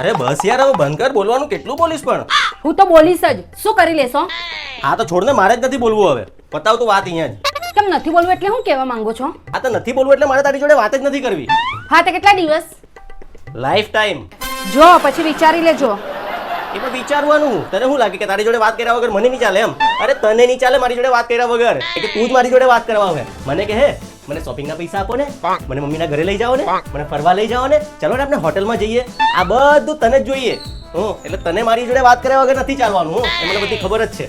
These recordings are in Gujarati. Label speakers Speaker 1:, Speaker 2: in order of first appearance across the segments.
Speaker 1: અરે બસ યાર હવે બંધ કર બોલવાનું કેટલું બોલીશ પણ?
Speaker 2: હું તો બોલીશ જ. શું કરી લેશો?
Speaker 1: આ તો છોડને મારે જ નથી બોલવું હવે. પતાવ તો વાત અહીંયા જ.
Speaker 2: કેમ નથી બોલવું એટલે હું કહેવા માંગો છો?
Speaker 1: આ તો નથી બોલવું એટલે મારે તારી જોડે વાત જ નથી કરવી.
Speaker 2: હા તો કેટલા દિવસ?
Speaker 1: લાઈફ ટાઈમ
Speaker 2: જો પછી વિચારી લેજો.
Speaker 1: એમાં વિચારવાનું. તને શું લાગે કે તારી જોડે વાત કર્યા વગર મને નહીં ચાલે એમ? અરે તને નહીં ચાલે મારી જોડે વાત કર્યા વગર. એટલે તું જ મારી જોડે વાત કરવા આવે. મને કે હે મને શોપિંગના પૈસા આપો ને. મને મમ્મીના ઘરે લઈ જાઓ ને. મને ફરવા લઈ જાઓ ને. ચલો ને આપણે હોટલમાં જઈએ. આ બધું તને જ જોઈએ. હું એટલે તને મારી જોડે વાત કર્યા વગર નથી ચાલવાનું હું. એ મને બધી ખબર જ છે.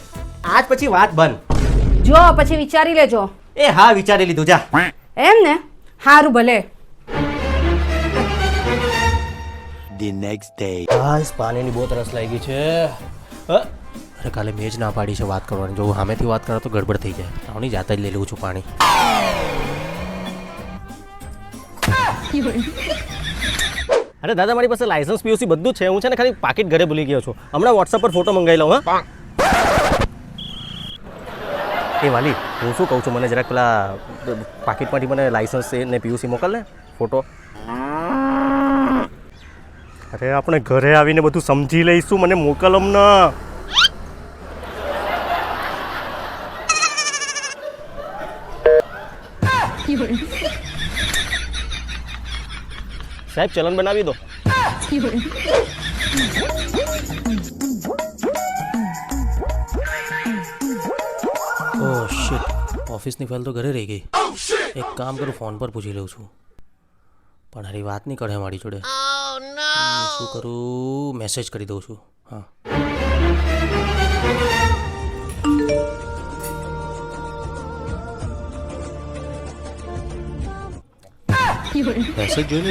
Speaker 1: આજ પછી વાત બંધ.
Speaker 2: જો પછી વિચારી લેજો.
Speaker 1: એ હા વિચારી લીધું. જા.
Speaker 2: એમ ને? સારું ભલે.
Speaker 3: The નેક્સ્ટ ડે
Speaker 1: બસ પાણીની બહુ તરસ લાગી છે? અરે કાલે મેં જ ના પાડી છે વાત કરવાની. જો હું સામેથી વાત કરો તો ગડબડ થઈ જાય. આવની જાતે જ લઈ લઉં છું પાણી. અરે દાદા, મારી પાસે લાયસન્સ પીયુસી બધું છે. હું છે ને ખાલી પાકીટ ઘરે ભૂલી ગયો છું. હમણાં વોટ્સઅપ પર ફોટો મંગાવી લઉં, હા. એ વાલી, હું શું કહું છું? મને જરાક પેલા પાકીટમાંથી મને લાયસન્સ ને પીયુસી મોકલ ને ફોટો અરે, આપણે ઘરે આવીને બધું સમજી લઈશું. મને મોકલ હમણાં સાહેબ ચલન બનાવી દો. ઓહ શિટ ઓફિસની ફાઇલ તો ઘરે રહી ગઈ. એક કામ કરું ફોન પર પૂછી લઉં છું. પણ હારી વાત નહીં કરે મારી જોડે. શું કરું મેસેજ કરી દઉં છું. હા. મેસેજ એ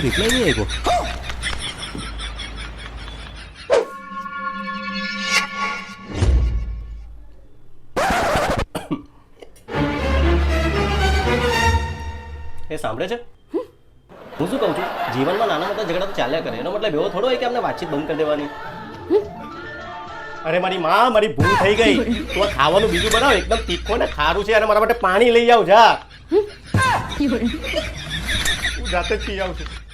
Speaker 1: સાંભળે છે? હું શું કહું છું? જીવનમાં નાના મોટા ઝઘડા તો ચાલ્યા કરે. એનો મતલબ એવો થોડો હોય કે અમને વાતચીત બંધ કરી દેવાની. અરે, મારી માં, મારી ભૂલ થઈ ગઈ. તું ખાવાનું બીજું બનાવ. એકદમ તીખો ને ખારું છે અને મારા માટે પાણી લઈ આવ, જા. જાતે જ પી આવું છું.